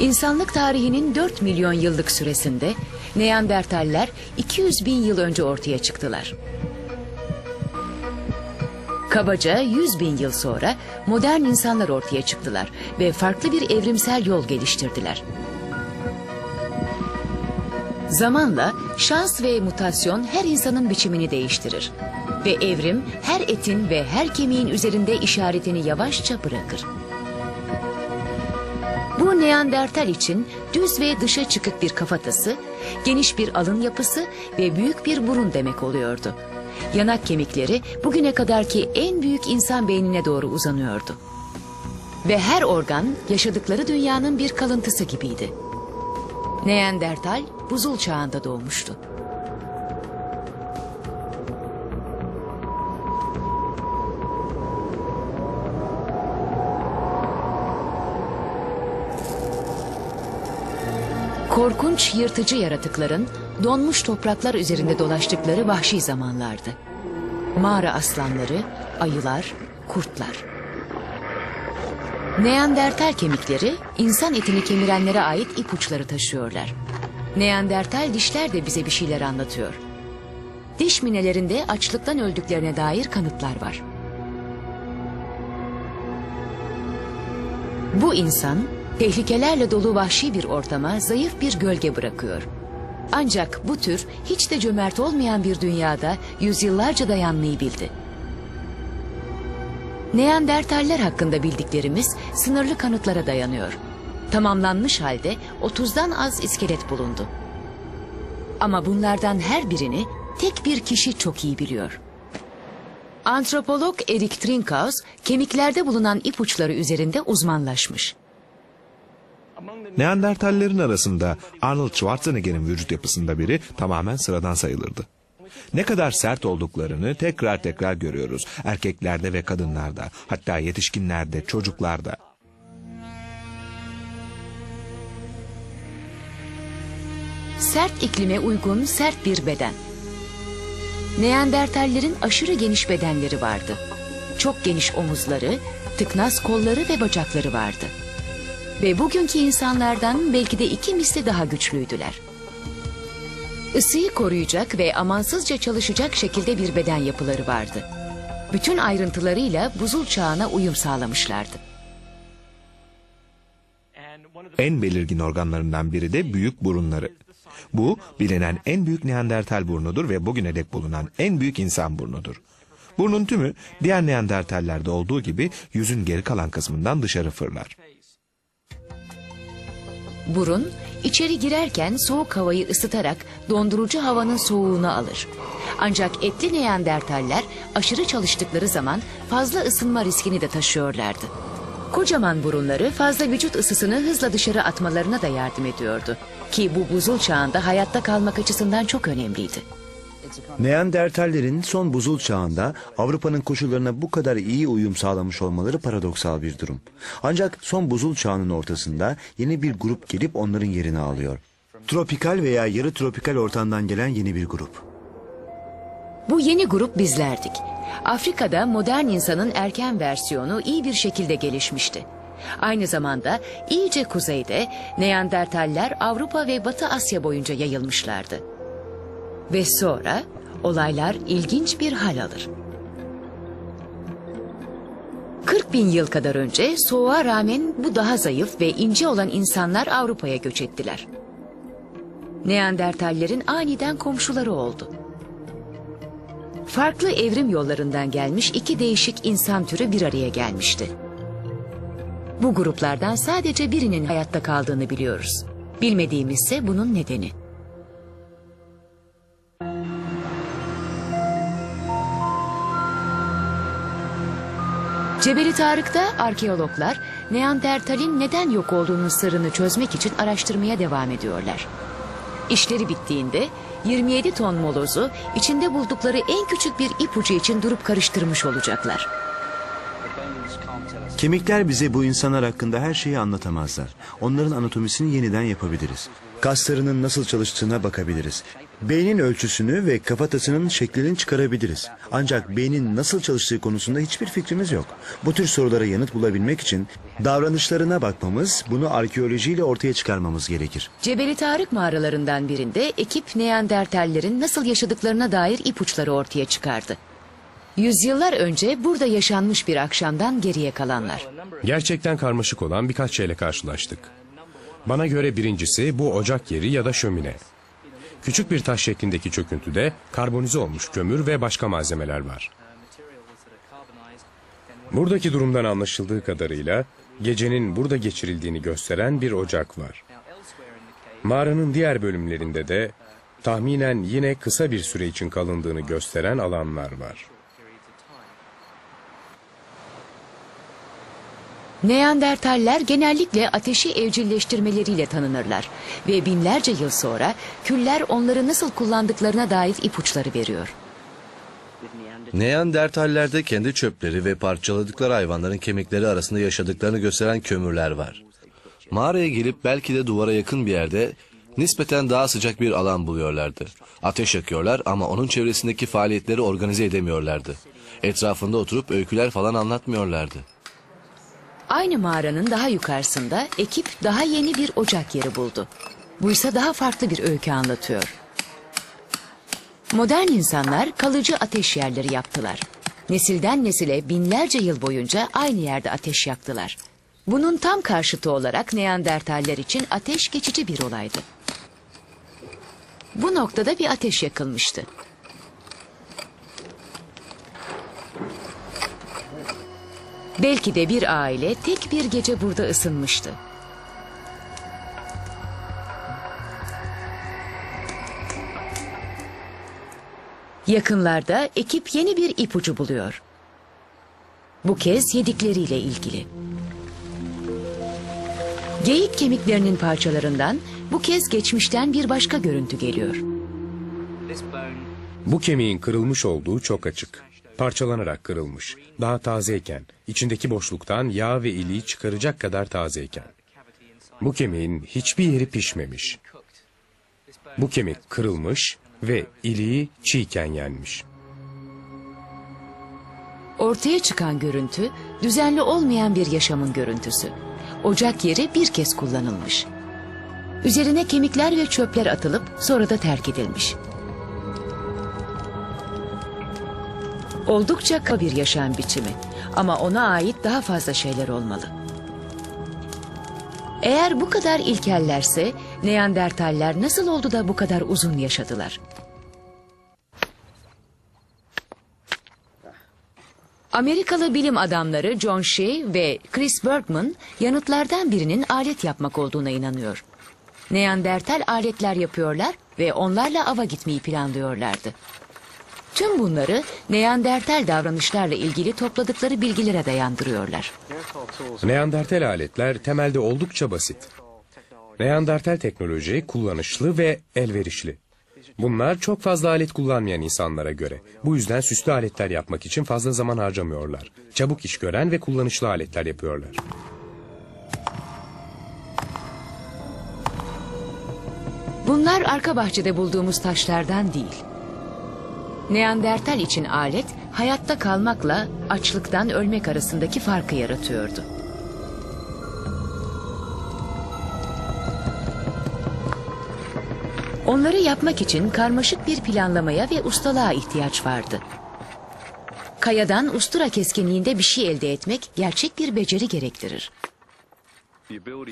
İnsanlık tarihinin 4 milyon yıllık süresinde Neandertaller 200 bin yıl önce ortaya çıktılar. Kabaca 100 bin yıl sonra modern insanlar ortaya çıktılar ve farklı bir evrimsel yol geliştirdiler. Zamanla şans ve mutasyon her insanın biçimini değiştirir. Ve evrim her etin ve her kemiğin üzerinde işaretini yavaşça bırakır. Bu Neandertal için düz ve dışa çıkık bir kafatası, geniş bir alın yapısı ve büyük bir burun demek oluyordu. Yanak kemikleri bugüne kadarki en büyük insan beynine doğru uzanıyordu. Ve her organ yaşadıkları dünyanın bir kalıntısı gibiydi. Neandertal buzul çağında doğmuştu. Korkunç yırtıcı yaratıkların donmuş topraklar üzerinde dolaştıkları vahşi zamanlardı. Mağara aslanları, ayılar, kurtlar. Neandertal kemikleri insan etini kemirenlere ait ipuçları taşıyorlar. Neandertal dişler de bize bir şeyler anlatıyor. Diş minelerinde açlıktan öldüklerine dair kanıtlar var. Bu insan tehlikelerle dolu vahşi bir ortama zayıf bir gölge bırakıyor. Ancak bu tür hiç de cömert olmayan bir dünyada yüzyıllarca dayanmayı bildi. Neandertaller hakkında bildiklerimiz sınırlı kanıtlara dayanıyor. Tamamlanmış halde 30'dan az iskelet bulundu. Ama bunlardan her birini tek bir kişi çok iyi biliyor. Antropolog Erik Trinkhaus kemiklerde bulunan ipuçları üzerinde uzmanlaşmış. Neandertallerin arasında Arnold Schwarzenegger'in vücut yapısında biri tamamen sıradan sayılırdı. Ne kadar sert olduklarını tekrar tekrar görüyoruz. Erkeklerde ve kadınlarda, hatta yetişkinlerde, çocuklarda. Sert iklime uygun sert bir beden. Neandertallerin aşırı geniş bedenleri vardı. Çok geniş omuzları, tıknaz kolları ve bacakları vardı. Ve bugünkü insanlardan belki de iki misli daha güçlüydüler. Isıyı koruyacak ve amansızca çalışacak şekilde bir beden yapıları vardı. Bütün ayrıntılarıyla buzul çağına uyum sağlamışlardı. En belirgin organlarından biri de büyük burunları. Bu bilinen en büyük Neandertal burnudur ve bugüne dek bulunan en büyük insan burnudur. Burnun tümü diğer Neandertallerde olduğu gibi yüzün geri kalan kısmından dışarı fırlar. Burun içeri girerken soğuk havayı ısıtarak dondurucu havanın soğuğunu alır. Ancak etli Neandertaller aşırı çalıştıkları zaman fazla ısınma riskini de taşıyorlardı. Kocaman burunları fazla vücut ısısını hızla dışarı atmalarına da yardım ediyordu. Ki bu buzul çağında hayatta kalmak açısından çok önemliydi. Neandertallerin son buzul çağında Avrupa'nın koşullarına bu kadar iyi uyum sağlamış olmaları paradoksal bir durum. Ancak son buzul çağının ortasında yeni bir grup gelip onların yerini alıyor. Tropikal veya yarı tropikal ortamdan gelen yeni bir grup. Bu yeni grup bizlerdik. Afrika'da modern insanın erken versiyonu iyi bir şekilde gelişmişti. Aynı zamanda iyice kuzeyde Neandertaller Avrupa ve Batı Asya boyunca yayılmışlardı. Ve sonra olaylar ilginç bir hal alır. 40 bin yıl kadar önce soğuğa rağmen bu daha zayıf ve ince olan insanlar Avrupa'ya göç ettiler. Neandertallerin aniden komşuları oldu. Farklı evrim yollarından gelmiş iki değişik insan türü bir araya gelmişti. Bu gruplardan sadece birinin hayatta kaldığını biliyoruz. Bilmediğimizse bunun nedeni. Cebeli Tarık'ta arkeologlar Neandertal'in neden yok olduğunun sırrını çözmek için araştırmaya devam ediyorlar. İşleri bittiğinde 27 ton molozu içinde buldukları en küçük bir ipucu için durup karıştırmış olacaklar. Kemikler bize bu insanlar hakkında her şeyi anlatamazlar. Onların anatomisini yeniden yapabiliriz. Kaslarının nasıl çalıştığına bakabiliriz. Beynin ölçüsünü ve kafatasının şeklini çıkarabiliriz. Ancak beynin nasıl çalıştığı konusunda hiçbir fikrimiz yok. Bu tür sorulara yanıt bulabilmek için davranışlarına bakmamız, bunu arkeolojiyle ortaya çıkarmamız gerekir. Cebeli Tarık mağaralarından birinde ekip Neandertallerin nasıl yaşadıklarına dair ipuçları ortaya çıkardı. Yüzyıllar önce burada yaşanmış bir akşamdan geriye kalanlar. Gerçekten karmaşık olan birkaç şeyle karşılaştık. Bana göre birincisi bu ocak yeri ya da şömine. Küçük bir taş şeklindeki çöküntüde karbonize olmuş kömür ve başka malzemeler var. Buradaki durumdan anlaşıldığı kadarıyla gecenin burada geçirildiğini gösteren bir ocak var. Mağaranın diğer bölümlerinde de tahminen yine kısa bir süre için kalındığını gösteren alanlar var. Neandertaller genellikle ateşi evcilleştirmeleriyle tanınırlar ve binlerce yıl sonra küller onları nasıl kullandıklarına dair ipuçları veriyor. Neandertallerde kendi çöpleri ve parçaladıkları hayvanların kemikleri arasında yaşadıklarını gösteren kömürler var. Mağaraya gelip belki de duvara yakın bir yerde nispeten daha sıcak bir alan buluyorlardı. Ateş yakıyorlar ama onun çevresindeki faaliyetleri organize edemiyorlardı. Etrafında oturup öyküler falan anlatmıyorlardı. Aynı mağaranın daha yukarısında ekip daha yeni bir ocak yeri buldu. Bu ise daha farklı bir öykü anlatıyor. Modern insanlar kalıcı ateş yerleri yaptılar. Nesilden nesile binlerce yıl boyunca aynı yerde ateş yaktılar. Bunun tam karşıtı olarak Neandertaller için ateş geçici bir olaydı. Bu noktada bir ateş yakılmıştı. Belki de bir aile tek bir gece burada ısınmıştı. Yakınlarda ekip yeni bir ipucu buluyor. Bu kez yedikleriyle ilgili. Geyik kemiklerinin parçalarından bu kez geçmişten bir başka görüntü geliyor. Bu kemiğin kırılmış olduğu çok açık. Parçalanarak kırılmış. Daha tazeyken, içindeki boşluktan yağ ve iliği çıkaracak kadar tazeyken. Bu kemiğin hiçbir yeri pişmemiş. Bu kemik kırılmış ve iliği çiğken yenmiş. Ortaya çıkan görüntü düzenli olmayan bir yaşamın görüntüsü. Ocak yeri bir kez kullanılmış. Üzerine kemikler ve çöpler atılıp sonra da terk edilmiş. Oldukça kaba bir yaşam biçimi ama ona ait daha fazla şeyler olmalı. Eğer bu kadar ilkellerse Neandertaller nasıl oldu da bu kadar uzun yaşadılar? Amerikalı bilim adamları John Shea ve Chris Bergman yanıtlardan birinin alet yapmak olduğuna inanıyor. Neandertal aletler yapıyorlar ve onlarla ava gitmeyi planlıyorlardı. Tüm bunları Neandertal davranışlarla ilgili topladıkları bilgilere dayandırıyorlar. Neandertal aletler temelde oldukça basit. Neandertal teknoloji kullanışlı ve elverişli. Bunlar çok fazla alet kullanmayan insanlara göre. Bu yüzden süslü aletler yapmak için fazla zaman harcamıyorlar. Çabuk iş gören ve kullanışlı aletler yapıyorlar. Bunlar arka bahçede bulduğumuz taşlardan değil. Neandertal için alet hayatta kalmakla açlıktan ölmek arasındaki farkı yaratıyordu. Onları yapmak için karmaşık bir planlamaya ve ustalığa ihtiyaç vardı. Kayadan ustura keskinliğinde bir şey elde etmek gerçek bir beceri gerektirir.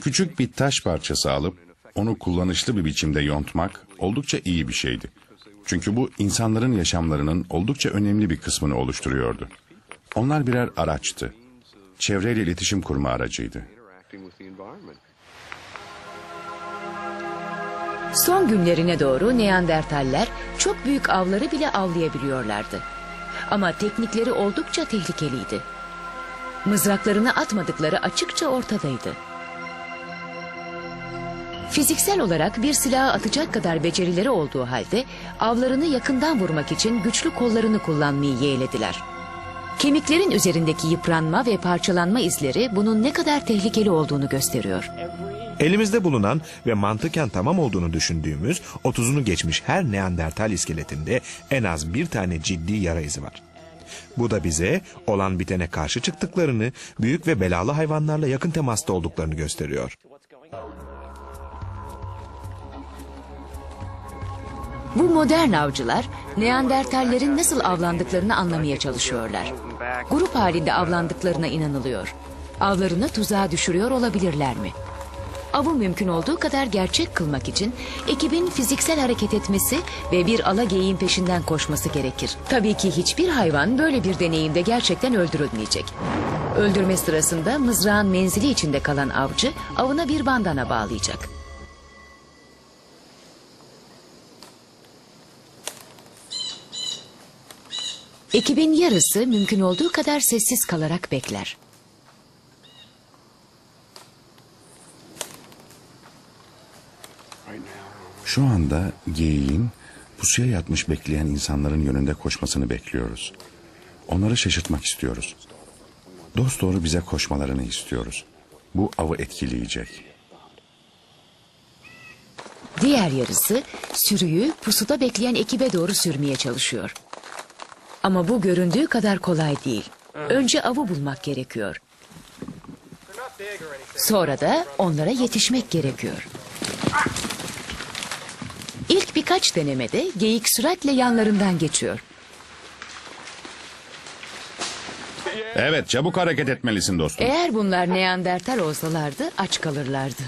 Küçük bir taş parçası alıp onu kullanışlı bir biçimde yontmak oldukça iyi bir şeydi. Çünkü bu insanların yaşamlarının oldukça önemli bir kısmını oluşturuyordu. Onlar birer araçtı. Çevreyle iletişim kurma aracıydı. Son günlerine doğru Neandertaller çok büyük avları bile avlayabiliyorlardı. Ama teknikleri oldukça tehlikeliydi. Mızraklarını atmadıkları açıkça ortadaydı. Fiziksel olarak bir silahı atacak kadar becerileri olduğu halde avlarını yakından vurmak için güçlü kollarını kullanmayı yeğlediler. Kemiklerin üzerindeki yıpranma ve parçalanma izleri bunun ne kadar tehlikeli olduğunu gösteriyor. Elimizde bulunan ve mantıken tamam olduğunu düşündüğümüz 30'unu geçmiş her Neandertal iskeletinde en az bir tane ciddi yara izi var. Bu da bize olan bitene karşı çıktıklarını, büyük ve belalı hayvanlarla yakın temasta olduklarını gösteriyor. Bu modern avcılar Neandertallerin nasıl avlandıklarını anlamaya çalışıyorlar. Grup halinde avlandıklarına inanılıyor. Avlarını tuzağa düşürüyor olabilirler mi? Avı mümkün olduğu kadar gerçek kılmak için ekibin fiziksel hareket etmesi ve bir ala geyiğin peşinden koşması gerekir. Tabii ki hiçbir hayvan böyle bir deneyimde gerçekten öldürülmeyecek. Öldürme sırasında mızrağın menzili içinde kalan avcı avına bir bandana bağlayacak. Ekibin yarısı mümkün olduğu kadar sessiz kalarak bekler. Şu anda geyiğin pusuya yatmış bekleyen insanların yönünde koşmasını bekliyoruz. Onları şaşırtmak istiyoruz. Dost doğru bize koşmalarını istiyoruz. Bu avı etkileyecek. Diğer yarısı sürüyü pusuda bekleyen ekibe doğru sürmeye çalışıyor. Ama bu göründüğü kadar kolay değil. Önce avı bulmak gerekiyor. Sonra da onlara yetişmek gerekiyor. İlk birkaç denemede geyik süratle yanlarından geçiyor. Evet çabuk hareket etmelisin dostum. Eğer bunlar Neandertal olsalardı aç kalırlardı.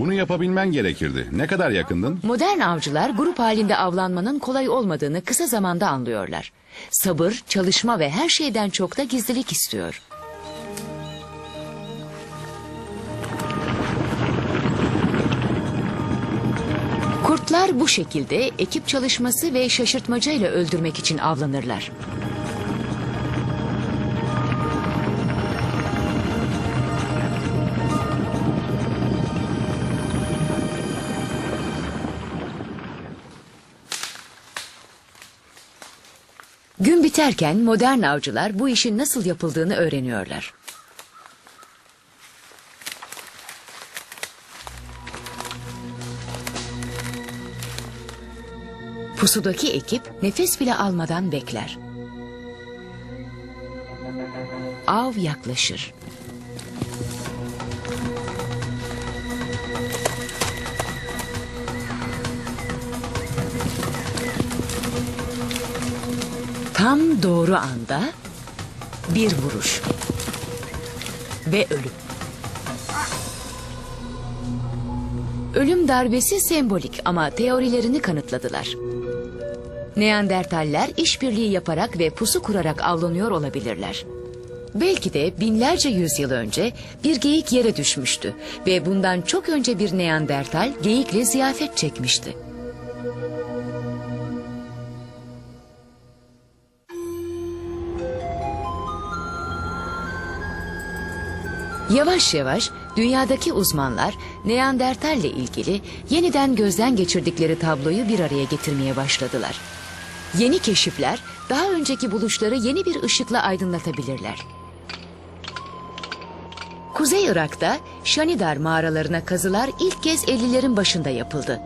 Bunu yapabilmen gerekirdi. Ne kadar yakındın? Modern avcılar grup halinde avlanmanın kolay olmadığını kısa zamanda anlıyorlar. Sabır, çalışma ve her şeyden çok da gizlilik istiyor. Kurtlar bu şekilde ekip çalışması ve şaşırtmacayla öldürmek için avlanırlar. Biterken modern avcılar bu işin nasıl yapıldığını öğreniyorlar. Pusudaki ekip nefes bile almadan bekler. Av yaklaşır. Tam doğru anda bir vuruş ve ölüm. Ölüm darbesi sembolik ama teorilerini kanıtladılar. Neandertaller işbirliği yaparak ve pusu kurarak avlanıyor olabilirler. Belki de binlerce yüzyıl önce bir geyik yere düşmüştü ve bundan çok önce bir Neandertal geyikle ziyafet çekmişti. Yavaş yavaş dünyadaki uzmanlar Neandertal ile ilgili yeniden gözden geçirdikleri tabloyu bir araya getirmeye başladılar. Yeni keşifler daha önceki buluşları yeni bir ışıkla aydınlatabilirler. Kuzey Irak'ta Şanidar mağaralarına kazılar ilk kez 50'lerin başında yapıldı.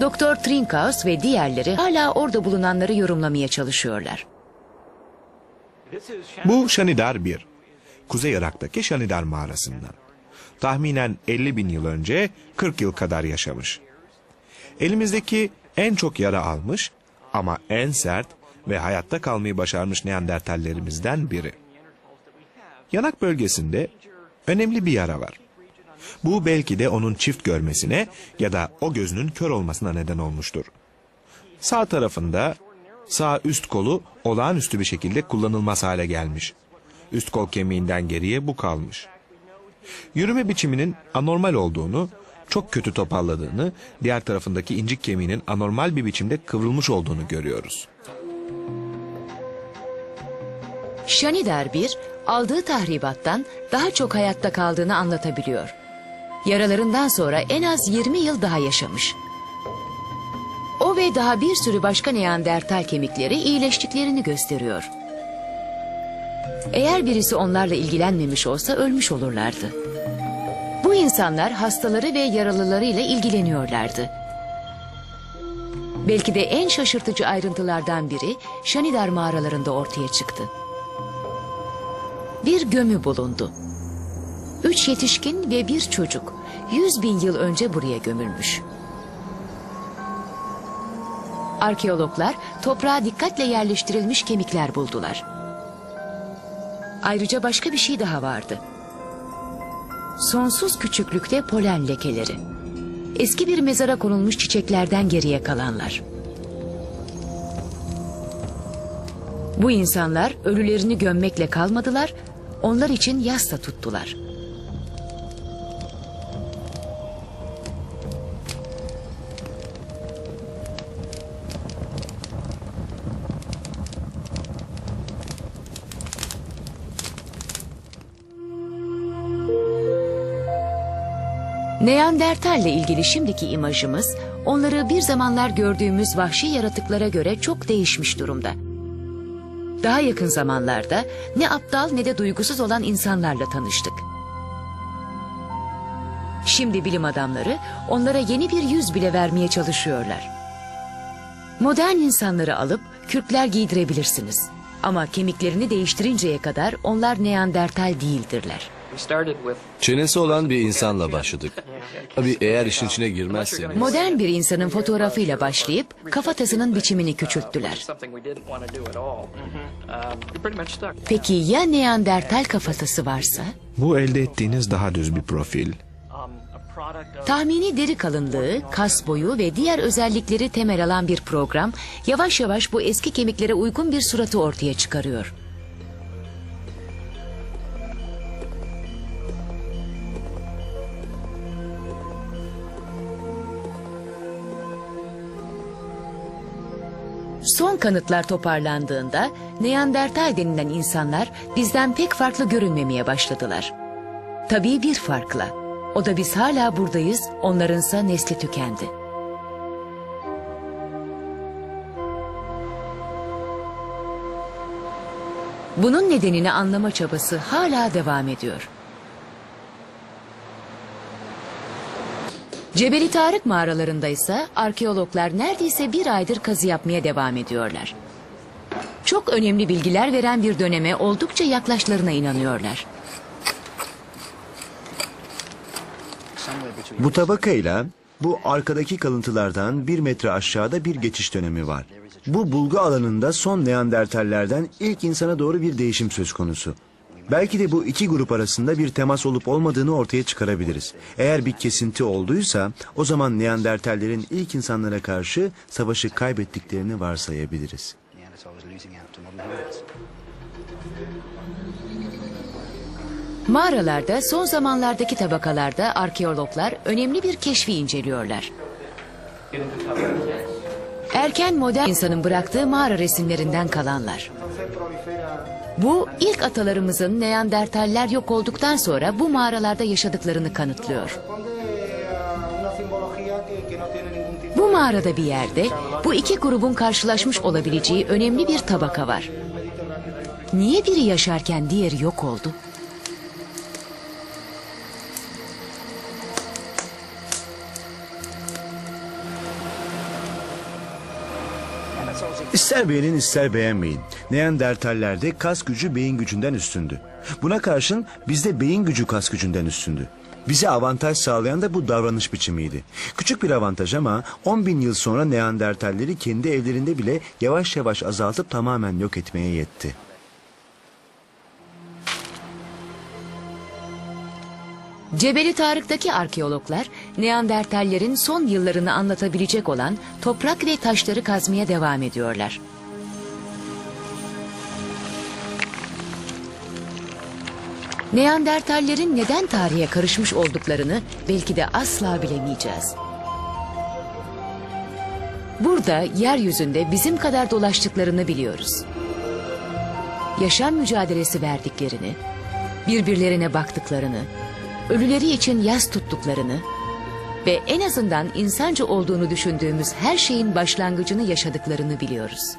Doktor Trinkaus ve diğerleri hala orada bulunanları yorumlamaya çalışıyorlar. Bu Şanidar 1. Kuzey Irak'taki Şanidar mağarasından. Tahminen 50 bin yıl önce 40 yıl kadar yaşamış. Elimizdeki en çok yara almış ama en sert ve hayatta kalmayı başarmış Neandertallerimizden biri. Yanak bölgesinde önemli bir yara var. Bu belki de onun çift görmesine ya da o gözünün kör olmasına neden olmuştur. Sağ tarafında sağ üst kolu olağanüstü bir şekilde kullanılmaz hale gelmiş. Üst kol kemiğinden geriye bu kalmış. Yürüme biçiminin anormal olduğunu, çok kötü topalladığını, diğer tarafındaki incik kemiğinin anormal bir biçimde kıvrılmış olduğunu görüyoruz. Şanidar 1 aldığı tahribattan daha çok hayatta kaldığını anlatabiliyor. Yaralarından sonra en az 20 yıl daha yaşamış. O ve daha bir sürü başka Neandertal kemikleri iyileştiklerini gösteriyor. Eğer birisi onlarla ilgilenmemiş olsa ölmüş olurlardı. Bu insanlar hastaları ve yaralılarıyla ilgileniyorlardı. Belki de en şaşırtıcı ayrıntılardan biri Şanidar mağaralarında ortaya çıktı. Bir gömü bulundu. Üç yetişkin ve bir çocuk yüz bin yıl önce buraya gömülmüş. Arkeologlar toprağa dikkatle yerleştirilmiş kemikler buldular. Ayrıca başka bir şey daha vardı. Sonsuz küçüklükte polen lekeleri. Eski bir mezara konulmuş çiçeklerden geriye kalanlar. Bu insanlar ölülerini gömmekle kalmadılar, onlar için yas da tuttular. Neandertal ile ilgili şimdiki imajımız onları bir zamanlar gördüğümüz vahşi yaratıklara göre çok değişmiş durumda. Daha yakın zamanlarda ne aptal ne de duygusuz olan insanlarla tanıştık. Şimdi bilim adamları onlara yeni bir yüz bile vermeye çalışıyorlar. Modern insanları alıp kürkler giydirebilirsiniz. Ama kemiklerini değiştirinceye kadar onlar Neandertal değildirler. Çenesi olan bir insanla başladık. Tabii eğer işin içine girmezseniz. Modern bir insanın fotoğrafıyla başlayıp kafatasının biçimini küçülttüler. Peki ya Neandertal kafatası varsa? Bu elde ettiğiniz daha düz bir profil. Tahmini deri kalınlığı, kas boyu ve diğer özellikleri temel alan bir program yavaş yavaş bu eski kemiklere uygun bir suratı ortaya çıkarıyor. Son kanıtlar toparlandığında Neandertal denilen insanlar bizden pek farklı görünmemeye başladılar. Tabii bir farkla. O da biz hala buradayız, onlarınsa nesli tükendi. Bunun nedenini anlama çabası hala devam ediyor. Cebeli Tarık mağaralarında ise arkeologlar neredeyse bir aydır kazı yapmaya devam ediyorlar. Çok önemli bilgiler veren bir döneme oldukça yaklaşlarına inanıyorlar. Bu tabakayla bu arkadaki kalıntılardan bir metre aşağıda bir geçiş dönemi var. Bu bulgu alanında son Neandertallerden ilk insana doğru bir değişim söz konusu. Belki de bu iki grup arasında bir temas olup olmadığını ortaya çıkarabiliriz. Eğer bir kesinti olduysa o zaman Neandertallerin ilk insanlara karşı savaşı kaybettiklerini varsayabiliriz. Mağaralarda son zamanlardaki tabakalarda arkeologlar önemli bir keşfi inceliyorlar. Erken modern insanın bıraktığı mağara resimlerinden kalanlar. Bu ilk atalarımızın Neandertaller yok olduktan sonra bu mağaralarda yaşadıklarını kanıtlıyor. Bu mağarada bir yerde bu iki grubun karşılaşmış olabileceği önemli bir tabaka var. Niye biri yaşarken diğeri yok oldu? İster beğenin ister beğenmeyin. Neandertallerde kas gücü beyin gücünden üstündü. Buna karşın bizde beyin gücü kas gücünden üstündü. Bize avantaj sağlayan da bu davranış biçimiydi. Küçük bir avantaj ama 10 bin yıl sonra Neandertalleri kendi evlerinde bile yavaş yavaş azaltıp tamamen yok etmeye yetti. Cebeli Tarık'taki arkeologlar Neandertallerin son yıllarını anlatabilecek olan toprak ve taşları kazmaya devam ediyorlar. Neandertallerin neden tarihe karışmış olduklarını belki de asla bilemeyeceğiz. Burada yeryüzünde bizim kadar dolaştıklarını biliyoruz. Yaşam mücadelesi verdiklerini, birbirlerine baktıklarını, ölüleri için yas tuttuklarını ve en azından insanca olduğunu düşündüğümüz her şeyin başlangıcını yaşadıklarını biliyoruz.